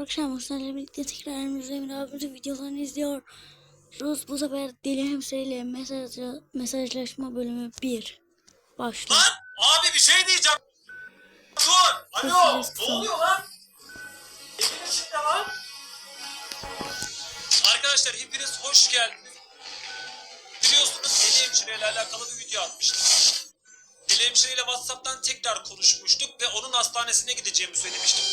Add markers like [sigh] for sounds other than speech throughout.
arkadaşlar Musa'yla birlikte tekrar Emre abimizin videolarını izliyoruz. Bu sefer Deli Hemse'yle mesaj, mesajlaşma bölümü 1 başlıyor. Lan abi bir şey diyeceğim. Dur. Alo. Ne oluyor lan? Evin içinde lan. Arkadaşlar hepiniz hoş geldiniz. Biliyorsunuz Deli Hemşire ile alakalı bir video atmıştım. Deli Hemşire ile Whatsapp'tan tekrar konuşmuştuk ve onun hastanesine gideceğimi söylemiştim.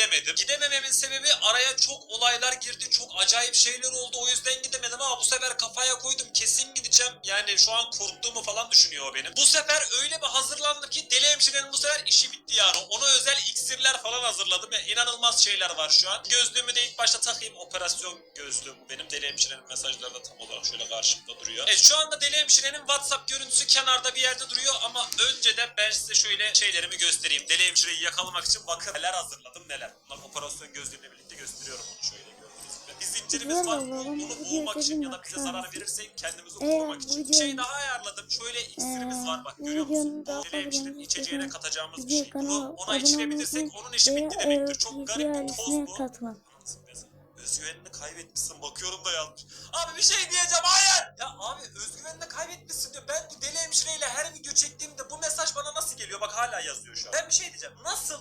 Gidemedim. Gidemememin sebebi araya çok olaylar girdi. Çok acayip şeyler oldu. O yüzden gidemedim ama bu sefer kafaya koydum. Kesin gideceğim. Yani şu an korktuğumu falan düşünüyor o benim. Bu sefer öyle bir hazırlandı ki deli hemşirenin bu sefer işi bitti yani. Ona özel iksirler falan hazırladım. Ya, inanılmaz şeyler var şu an. Gözlüğümü de ilk başta takayım. Operasyon gözlüğüm bu benim. Deli hemşirenin mesajları da tam olarak şöyle karşımda duruyor. Evet şu anda deli hemşirenin WhatsApp görüntüsü kenarda bir yerde duruyor ama önceden ben size şöyle şeylerimi göstereyim. Deli hemşireyi yakalamak için bakın neler hazırladım neler. Bunlar operasyon gözlüğümle birlikte gösteriyorum onu şöyle gördüğünüz gibi. Bir zincirimiz var. Bunu boğmak için ya da bize zarar verirse kendimizi korumak için. Bir şey daha ayarladım. Şöyle iksirimiz var bak görüyor musun? Bu hemşirenin fazla içeceğine katacağımız bir şey. Bunu ona içirebilirsek onun işi bitti ve, demektir. e, Çok garip bir toz bu. Özgüvenini kaybetmişsin bakıyorum da yazmış. Abi bir şey diyeceğim hayır. Ya abi özgüvenini kaybetmişsin diyor. Ben bu deli hemşireyle her video çektiğimde bu mesaj bana nasıl geliyor? Bak hala yazıyor şu an. Ben bir şey diyeceğim. Nasıl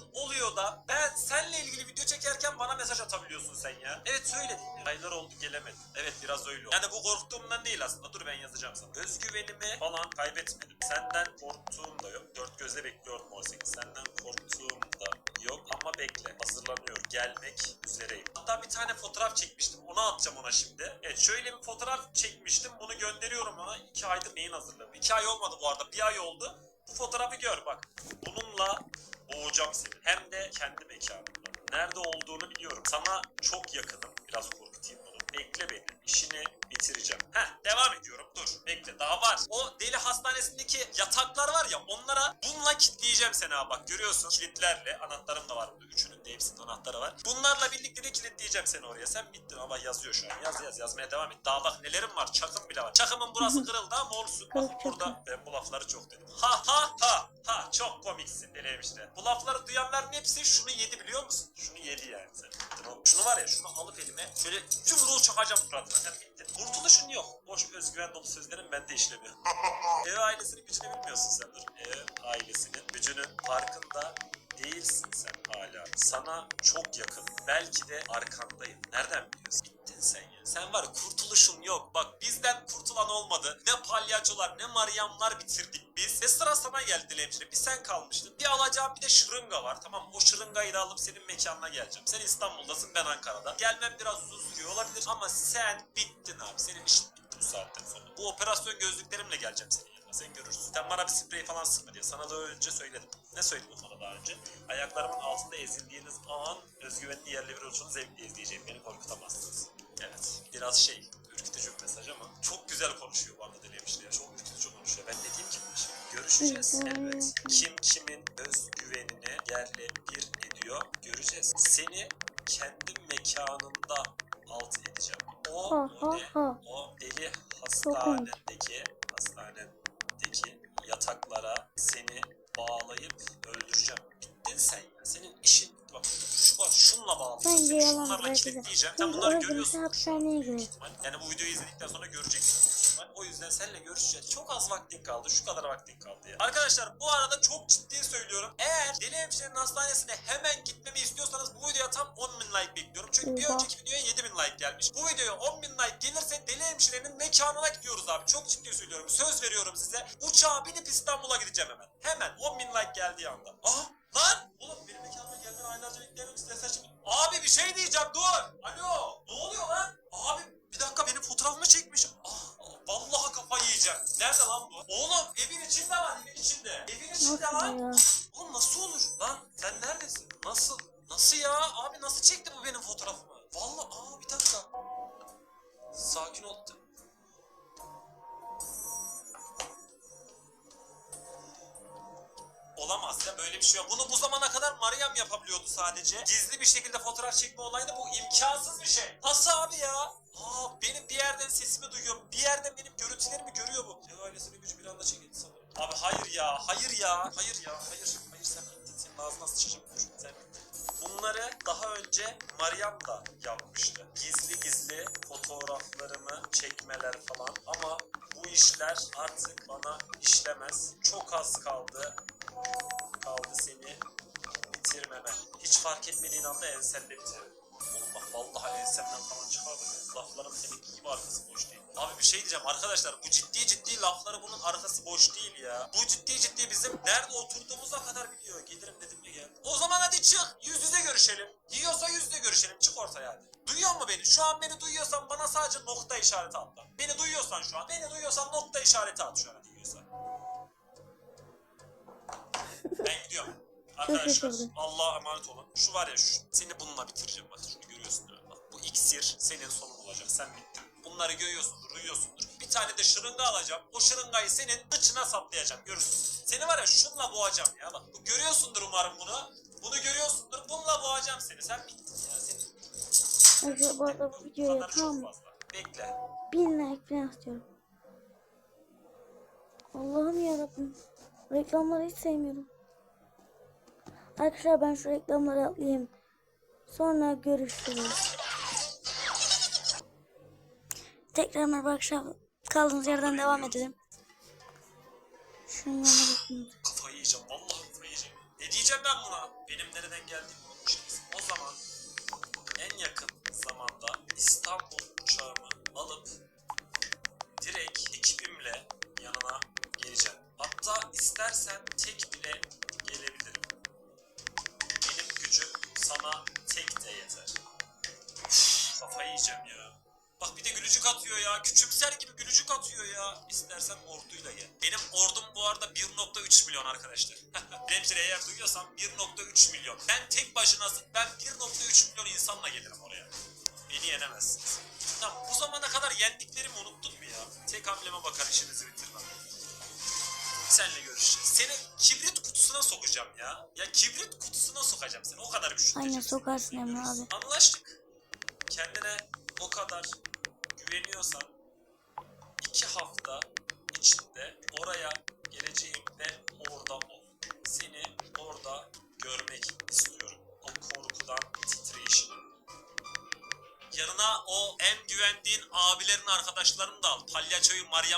Gelemedim. Evet biraz öyle oldu. Yani bu korktuğumdan değil aslında. Dur ben yazacağım sana. Özgüvenimi falan kaybetmedim. Senden korktuğum da yok. Dört gözle bekliyorum o seni. Senden korktuğum da yok ama bekle. Hazırlanıyor. Gelmek üzereyim. Hatta bir tane fotoğraf çekmiştim. Onu atacağım ona şimdi. Evet şöyle bir fotoğraf çekmiştim. Bunu gönderiyorum ona. İki aydır neyin hazırlığı? İki ay olmadı bu arada. Bir ay oldu. Bu fotoğrafı gör bak. Bununla boğacağım seni. Hem de kendi mekanımda. Nerede olduğunu biliyorum. Sana çok yakınım. Biraz korkutayım. Bekle beni. İşini bitireceğim. Heh devam ediyorum. Dur. Bekle daha var. O deli hastanesindeki yataklar var ya onlara bununla kilitleyeceğim seni ha bak. Görüyorsun kilitlerle. Anahtarım da var burada. Üçünün de hepsinin anahtarı var. Bunlarla birlikte de kilitleyeceğim seni oraya. Sen bittin ama yazıyor şu an. Yaz yaz yazmaya devam et. Daha bak nelerim var. Çakım bile var. Çakımın burası kırıldı ama olsun. Bak burada ben bu lafları çok dedim. Ha ha ha ha çok komiksin deli hemşire. Bu lafları duyanların hepsi şunu yedi biliyor musun? Şunu yedi yani. Şunu var ya şunu alıp elime şöyle yumruğu çakacağım suratına. Sen bittin. Kurtuluşun yok. Boş özgüven dolu sözlerin bende işlemiyor. [laughs] Ev ailesinin gücünü bilmiyorsun sen dur. Ev ailesinin gücünün farkında değilsin sen hala. Sana çok yakın. Belki de arkandayım. Nereden biliyorsun? Bittin sen ya. Sen var kurtuluşun yok. Bak bizden kurtulan olmadı. Ne palyaçolar ne Maryamlar bitirdik Ve sıra sana geldi Lemşire. Bir sen kalmıştın. Bir alacağım bir de şırınga var. Tamam o şırıngayı da alıp senin mekanına geleceğim. Sen İstanbul'dasın ben Ankara'da. Gelmem biraz uzun sürüyor olabilir ama sen bittin abi. Senin işin bitti bu saatten sonra. Bu operasyon gözlüklerimle geleceğim senin yanına. Sen görürsün. Sen bana bir sprey falan sıkma diye. Sana da önce söyledim. Ne söyledim sana daha önce? Ayaklarımın altında ezildiğiniz an özgüvenli yerle bir oluşunu zevkle izleyeceğim. Beni korkutamazsınız. Evet. Biraz şey ürkütücü bir mesaj ama çok güzel konuşuyor işe? Görüşeceğiz elbet. Kim kimin özgüvenini yerle bir ediyor göreceğiz. Seni kendi mekanında alt edeceğim. O, Ha o ha. O deli hastanedeki hastanedeki yataklara seni bağlayıp öldüreceğim. Bittin sen ya. Senin işin bak şu var şunla bağlayacağım. Seni şunlarla kilitleyeceğim. Sen bunları görüyorsun. Yani bu videoyu izledikten sonra göreceksin. İhtimal. O yüzden seninle görüşeceğiz. Çok az vaktin kaldı. Şu kadar vaktin kaldı ya. Arkadaşlar bu arada çok ciddi söylüyorum. Eğer Deli Hemşire'nin hastanesine hemen gitmemi istiyorsanız bu videoya tam 10 bin like bekliyorum. Çünkü bir önceki videoya 7 bin like gelmiş. Bu videoya 10 bin like gelirse Deli Hemşire'nin mekanına gidiyoruz abi. Çok ciddi söylüyorum. Söz veriyorum size. Uçağa binip İstanbul'a gideceğim hemen. Hemen 10 bin like geldiği anda. Aha lan! Oğlum benim mekanıma gelmeni aylarca bekleyelim istersen şimdi. Abi bir şey diyeceğim dur. Alo. Nasıl? Ya? Abi nasıl çekti bu benim fotoğrafımı? Vallahi aa bir dakika. Sakin ol. Olamaz ya böyle bir şey yok. Bunu bu zamana kadar Meryem yapabiliyordu sadece. Gizli bir şekilde fotoğraf çekme olayında bu imkansız bir şey. Nasıl abi ya? Aa benim bir yerden sesimi duyuyor. Bir yerden benim görüntülerimi görüyor bu. Ev ailesinin gücü bir anda çekildi sanırım. Abi hayır ya, hayır ya, hayır ya, hayır. Hayır sen bittin. Senin ağzına sıçacağım. Sen. Bunları daha önce Meryem da yapmıştı. Gizli gizli fotoğraflarımı çekmeler falan ama bu işler artık bana işlemez. Çok az kaldı. Kaldı seni bitirmeme. Hiç fark etmediğin anda ensende bitiririm. Oğlum bak vallahi ensemden falan çıkardı. Laflarım seninki gibi arkası boş değil. Abi bir şey diyeceğim arkadaşlar bu ciddi ciddi lafları bunun arkası boş değil ya. Bu ciddi ciddi bizim nerede oturduğumuza kadar biliyor. Gelirim dedim mi gel. O zaman hadi çık yüz yüze görüşelim. Yiyorsa yüz yüze görüşelim çık ortaya hadi. Duyuyor mu beni? Şu an beni duyuyorsan bana sadece nokta işareti at lan. Beni duyuyorsan şu an. Beni duyuyorsan nokta işareti at şu an duyuyorsan. Ben gidiyorum. Arkadaşlar. Allah'a emanet olun. Şu var ya şu, seni bununla bitireceğim bak şunu görüyorsun değil mi? Bak bu iksir senin sonun olacak sen bittin. Bunları görüyorsundur, duyuyorsundur. Bir tane de şırınga alacağım. O şırıngayı senin içine saplayacağım. Görürsün. Seni var ya şunla boğacağım ya. Bak bu görüyorsundur umarım bunu. Bunu görüyorsundur. Bununla boğacağım seni. Sen bittin ya. Senin Arkadaşlar bu arada bu videoya çok tam fazla. Bekle. 1000 like falan istiyorum. Allah'ım yarabbim. Reklamları hiç sevmiyorum. Arkadaşlar ben şu reklamları atlayayım. Sonra görüşürüz. Tekrar merhaba arkadaşlar. Kaldığımız yerden devam edelim. Şunun. Kafayı yiyeceğim. Vallahi kafayı yiyeceğim. Ne diyeceğim ben buna? Benim nereden geldiğimi unutmuşsunuz. O zaman en yakın zamanda İstanbul uçağımı alıp direkt ekibimle yanına geleceğim. Hatta istersen tek bile gelebilirim. Benim gücüm sana tek de yeter. Kafayı yiyeceğim ya. Bak bir de gülücük atıyor ya. Küçümser gibi gülücük atıyor ya. İstersen orduyla gel. Benim ordum bu arada 1.3 milyon arkadaşlar. [laughs] Remzire eğer duyuyorsan 1.3 milyon. Ben tek başınasın. Ben 1.3 milyon insanla gelirim oraya. Beni yenemezsiniz. Tamam bu zamana kadar yendiklerimi unuttun mu ya? Tek hamleme bakar işinizi bitirmem. Seninle görüşeceğiz. Seni kibrit kutusuna sokacağım ya. Ya kibrit kutusuna sokacağım seni. O kadar güçlü. Aynen sokarsın Emre abi. Anlaştık. Kendine o kadar güveniyorsan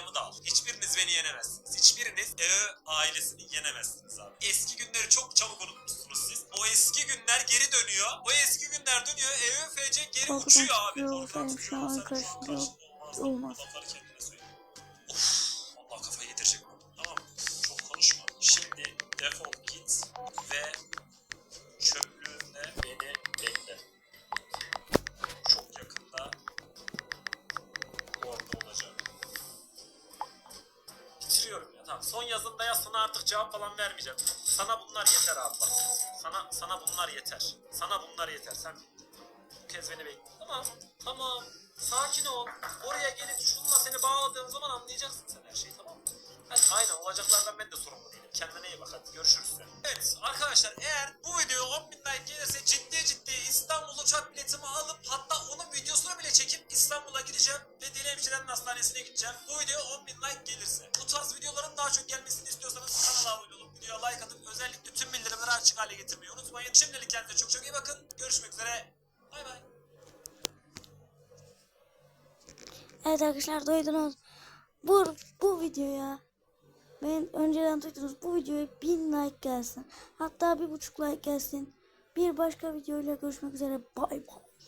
Maryam'ı da al. Hiçbiriniz beni yenemezsiniz. Hiçbiriniz EÖ ailesini yenemezsiniz abi. Eski günleri çok çabuk unutmuşsunuz siz. O eski günler geri dönüyor. O eski günler dönüyor. EÖ FC geri Korkudan uçuyor abi. titriyor Korkudan olsaydım şu an karşında olmaz. olmaz. Bu cevap falan vermeyeceğim. Sana bunlar yeter abi bak. Sana sana bunlar yeter. Sana bunlar yeter. Sen bu kez beni bekle. Tamam. Tamam. Sakin ol. Oraya gelip şununla seni bağladığım zaman anlayacaksın sen her şeyi tamam mı? Hadi aynen olacaklardan ben de sorumlu değilim. Kendine iyi bak hadi görüşürüz. Evet arkadaşlar eğer bakın. Görüşmek üzere. Bay bay. Evet arkadaşlar duydunuz. Bu, bu videoya ben önceden duydunuz bu videoya 1000 like gelsin. Hatta bir buçuk like gelsin. Bir başka videoyla görüşmek üzere. Bay bay.